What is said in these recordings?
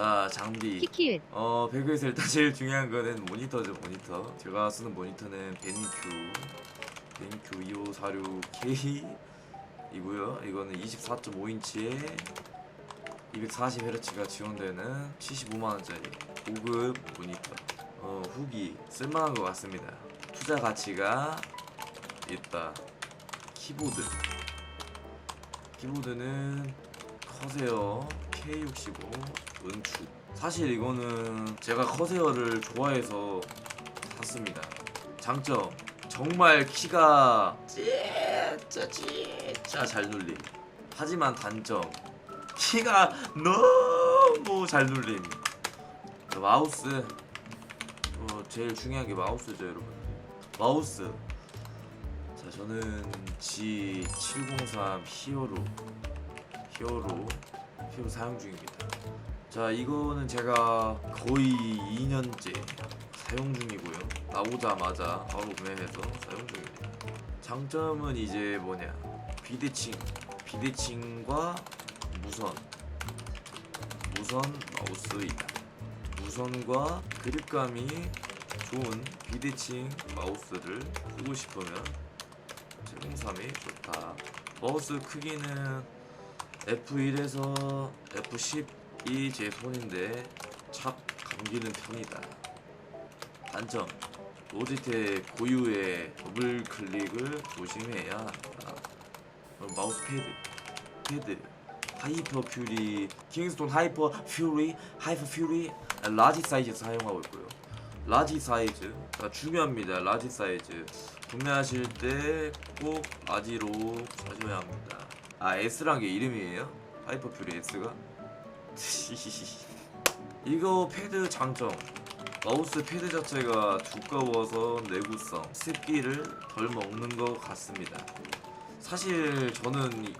자 장비. 키키읒 어 배그에서 일단 제일 중요한 거는 모니터죠 모니터. 제가 쓰는 모니터는 벤큐 벤큐 2546K 이고요. 이거는 24.5인치에 240Hz가 지원되는 75만원짜리 고급 모니터. 어 후기 쓸만한 것 같습니다. 투자 가치가 있다. 키보드. 키보드는 커세어 K65 은축 사실 이거는 제가 커세어를 좋아해서 샀습니다. 장점 정말 키가 진짜 진짜 잘 눌림. 하지만 단점 키가 너무 잘 눌림. 그 마우스 어, 제일 중요한 게 마우스죠 여러분. 마우스. 자 저는 G703 히어로 히어로 히어로 사용 중입니다 자 이거는 제가 거의 2년째 사용 중이고요. 나오자마자 바로 구매해서 사용 중입니다. 장점은 이제 뭐냐? 비대칭. 비대칭과 무선. 무선 마우스이다. 무선과 그립감이 좋은 비대칭 마우스를 쓰고 싶으면 703이 좋다. 마우스 크기는 F1에서 F10 이 제 손인데 착 감기는 편이다. 단점 로지텍 고유의 더블 클릭을 조심해야 한다. 어, 마우스 패드, 패드, 하이퍼 퓨리, 킹스톤 하이퍼 퓨리, 하이퍼 퓨리, 라지 사이즈 사용하고 있고요. 라지 사이즈 자, 중요합니다. 라지 사이즈 구매하실 때 꼭 라지로 사셔야 합니다. 아 S란 게 이름이에요? 하이퍼 퓨리 S가? 이거 패드 장점. 마우스 패드 자체가 두꺼워서 내구성 습기를 덜 먹는 것 같습니다. 사실 저는 이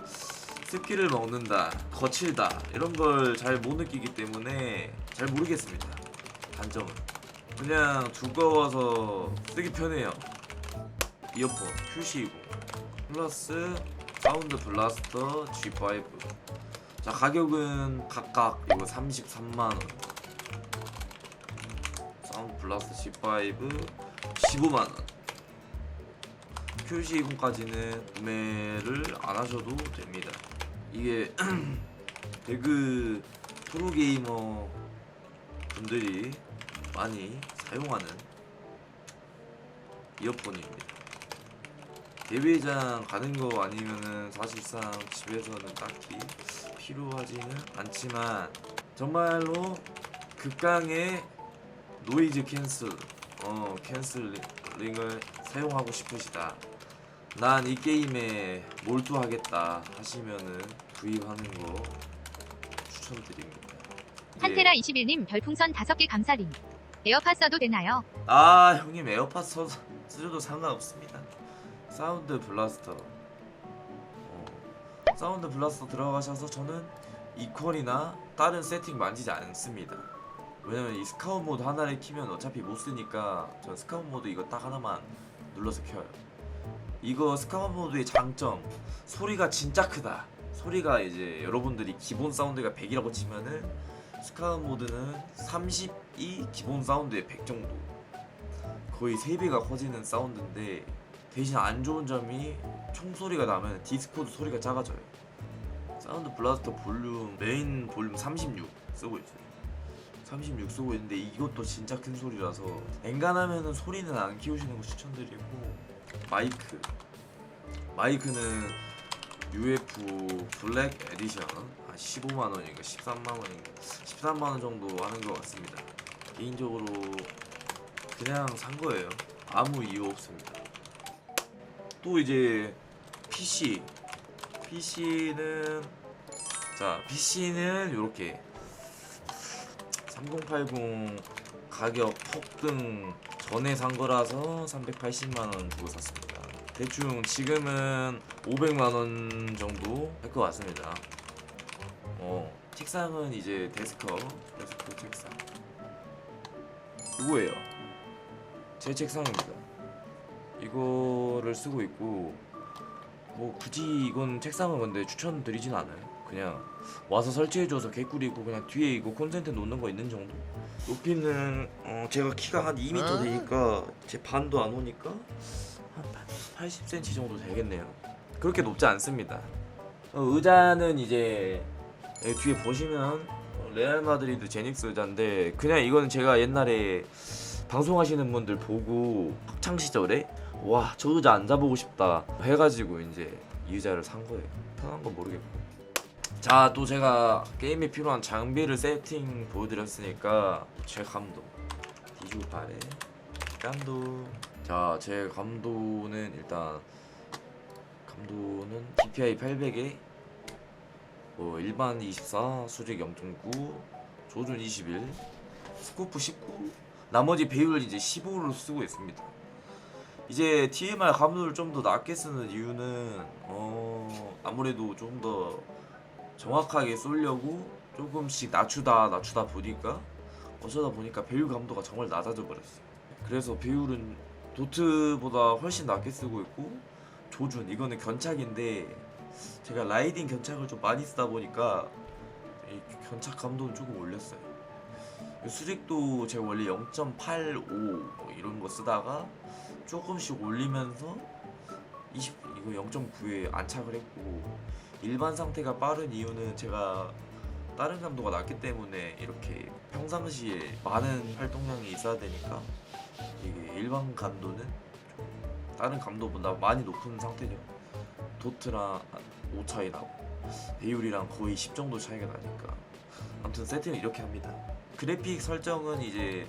습기를 먹는다 거칠다 이런 걸 잘 못 느끼기 때문에 잘 모르겠습니다 단점은. 그냥 두꺼워서 쓰기 편해요. 이어폰 QC20 플러스 사운드 블라스터 G5 자 가격은 각각 이거 33만원. 사운드 블라스터 G5 15만원. QC20까지는 구매를 안 하셔도 됩니다. 이게 배그 프로게이머 분들이 많이 사용하는 이어폰입니다 대회장 가는 거 아니면은 사실상 집에서는 딱히 필요하지는 않지만 정말로 극강의 노이즈 캔슬 어 캔슬링을 사용하고 싶으시다. 난 이 게임에 몰두하겠다 하시면은 구입하는 거 추천드립니다. 이제- 한테라 21님 별풍선 5개 감사림 에어팟 써도 되나요? 아 형님 에어팟 써, 쓰셔도 상관없습니다 사운드 블라스터. 어, 사운드 블라스터 들어가셔서 저는 이퀄이나 다른 세팅 만지지 않습니다. 왜냐면 이 스카웃 모드 하나를 키면 어차피 못 쓰니까 전 스카웃 모드 이거 딱 하나만 눌러서 켜요. 이거 스카웃 모드의 장점 소리가 진짜 크다. 소리가 이제 여러분들이 기본 사운드가 100이라고 치면은 스카웃 모드는 32 기본 사운드의 100 정도. 거의 3배가 커지는 사운드인데 대신 안 좋은 점이 총소리가 나면 디스코드 소리가 작아져요 사운드 블라스터 볼륨 메인 볼륨 36 쓰고 있어요 36 쓰고 있는데 이것도 진짜 큰 소리라서 엔간하면은 소리는 안 키우시는 거 추천드리고 마이크 마이크는 UF 블랙 에디션 한 15만 원인가 13만 원인가 13만 원 정도 하는 것 같습니다. 개인적으로 그냥 산 거예요. 아무 이유 없습니다. 또 이제 PC PC는 자 PC는 이렇게 3080 가격 폭등 전에 산 거라서 380만 원 주고 샀습니다. 대충 지금은 500만 원 정도 할 것 같습니다. 어, 책상은 이제 데스크, 데스크 책상. 이거예요. 제 책상입니다. 이거를 쓰고 있고, 뭐 굳이 이건 책상은 근데 추천드리진 않아요. 그냥 와서 설치해줘서 개꿀이고 그냥 뒤에 이거 콘센트 놓는 거 있는 정도? 높이는 어 제가 키가 한 2m 되니까 제 반도 안 오니까 한 80cm 정도 되겠네요. 그렇게 높지 않습니다. 어, 의자는 이제 여기 뒤에 보시면 어, 레알 마드리드 제닉스 의자인데 그냥 이거는 제가 옛날에 방송하시는 분들 보고 학창 시절에 와 저 의자 앉아보고 싶다 해가지고 이제 이 의자를 산 거예요. 편한 건 모르겠고. 자 또 제가 게임에 필요한 장비를 세팅 보여드렸으니까 제 감도 디주발의 감도 자제 감도는 일단 감도는 DPI 800에 뭐 일반 24 수직 0.9 조준 21 스코프 19 나머지 배율 이제 15로 쓰고 있습니다 이제 TMR 감도를 좀 더 낮게 쓰는 이유는 어 아무래도 좀 더 정확하게 쏘려고 조금씩 낮추다 낮추다 보니까 어쩌다 보니까 배율 감도가 정말 낮아져 버렸어요. 그래서 배율은 도트보다 훨씬 낮게 쓰고 있고 조준 이거는 견착인데 제가 라이딩 견착을 좀 많이 쓰다 보니까 이 견착 감도는 조금 올렸어요. 수직도 제가 원래 0.85 뭐 이런 거 쓰다가 조금씩 올리면서 20 이거 0.9에 안착을 했고 일반 상태가 빠른 이유는 제가 다른 감도가 낮기 때문에 이렇게 평상시에 많은 활동량이 있어야 되니까 이게 일반 감도는 좀 다른 감도보다 많이 높은 상태죠. 도트랑 5 차이 나고 배율이랑 거의 10 정도 차이가 나니까 아무튼 세팅을 이렇게 합니다. 그래픽 설정은 이제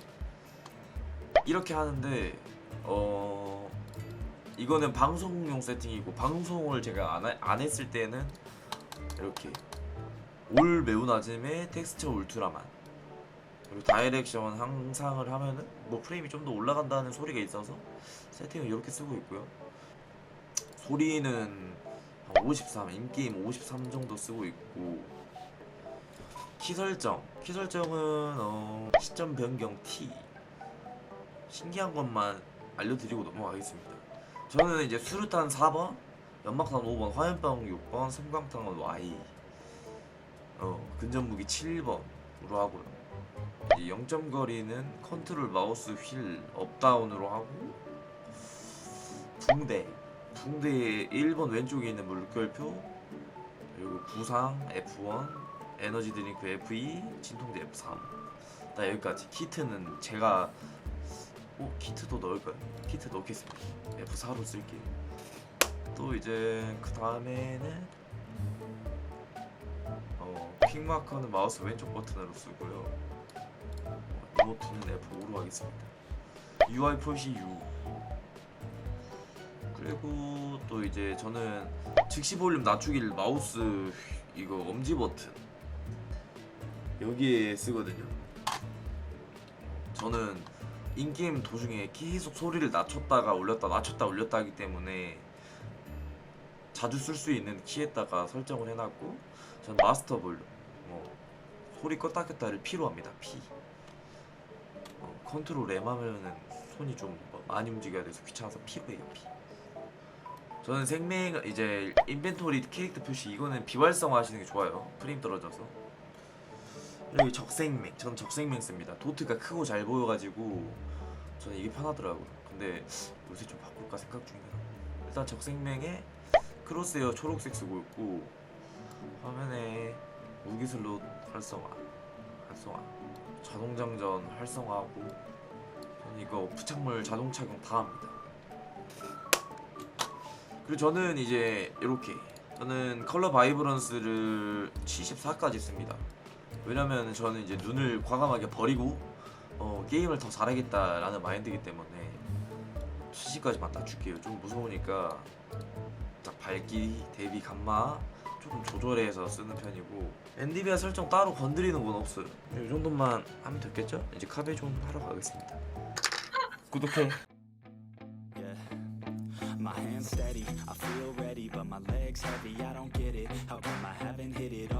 이렇게 하는데 어 이거는 방송용 세팅이고 방송을 제가 안, 하- 안 했을 때는 이렇게 올 매우 낮음에 텍스처 울트라만 그리고 다이렉션 항상을 하면은 뭐 프레임이 좀 더 올라간다는 소리가 있어서 세팅을 이렇게 쓰고 있고요. 소리는 한 53, 인게임 53 정도 쓰고 있고. 키 설정 키 설정은 어, 시점 변경 T. 신기한 것만 알려드리고 넘어가겠습니다. 저는 이제 수류탄 4번, 연막탄 5번, 화염병 6번, 섬광탄은 Y, 어 근접 무기 7번으로 하고요. 이제 0점 거리는 컨트롤 마우스 휠 업다운으로 하고 붕대, 붕대 1번 왼쪽에 있는 물결표 그리고 구상 F1, 에너지 드링크 F2, 진통제 F3. 나 여기까지. 키트는 제가 어 키트도 넣을까요? 키트 넣겠습니다. F4로 쓸게요. 또 이제 그 다음에는 어 픽마커는 마우스 왼쪽 버튼으로 쓰고요. 어, 리모트는 F5로 하겠습니다. UI 표시 U. 그리고 또 이제 저는 즉시 볼륨 낮추기를 마우스 휘- 이거 엄지 버튼 여기에 쓰거든요. 저는 인게임 도중에 계속 소리를 낮췄다가 올렸다 낮췄다 올렸다 하기 때문에 자주 쓸 수 있는 키에다가 설정을 해놨고 전 마스터 볼륨 뭐 소리 껐다 켰다를 P로 합니다 P. 어, 컨트롤 M 하면은 손이 좀뭐 많이 움직여야 돼서 귀찮아서 P로 해요 P. 저는 생명 이제 인벤토리 캐릭터 표시 이거는 비활성화 하시는 게 좋아요. 프레임 떨어져서 이 적생맹 전 적생맹 씁니다. 도트가 크고 잘 보여가지고 저는 이게 편하더라고요. 근데 요새 좀 바꿀까 생각 중이에요. 일단 적생맹에 크로스에어 초록색 쓰고 있고 화면에 무기 슬롯 활성화 활성화 자동장전 활성화하고 저는 이거 부착물 자동 착용 다 합니다. 그리고 저는 이제 이렇게 저는 컬러 바이브런스를 74까지 씁니다 왜냐면 저는 이제 눈을 과감하게 버리고 어, 게임을 더 잘하겠다라는 마인드이기 때문에 70까지만 낮출게요 좀 무서우니까 딱 밝기, 대비, 감마 조금 조절해서 쓰는 편이고 엔디비아 설정 따로 건드리는 건 없어요 이 정도만 하면 됐겠죠? 이제 카베 좀 하러 가겠습니다 구독해. My hands steady, I feel ready, but my legs heavy. I don't get it. How come I haven't hit it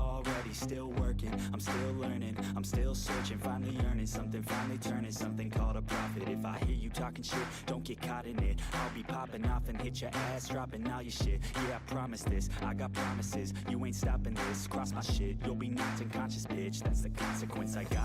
Still working, I'm still learning, I'm still searching, finally earning something, finally turning something called a profit. If I hear you talking shit, don't get caught in it. I'll be popping off and hit your ass, dropping all your shit. Yeah, I promise this, I got promises. You ain't stopping this, cross my shit, you'll be knocked unconscious, bitch. That's the consequence I got.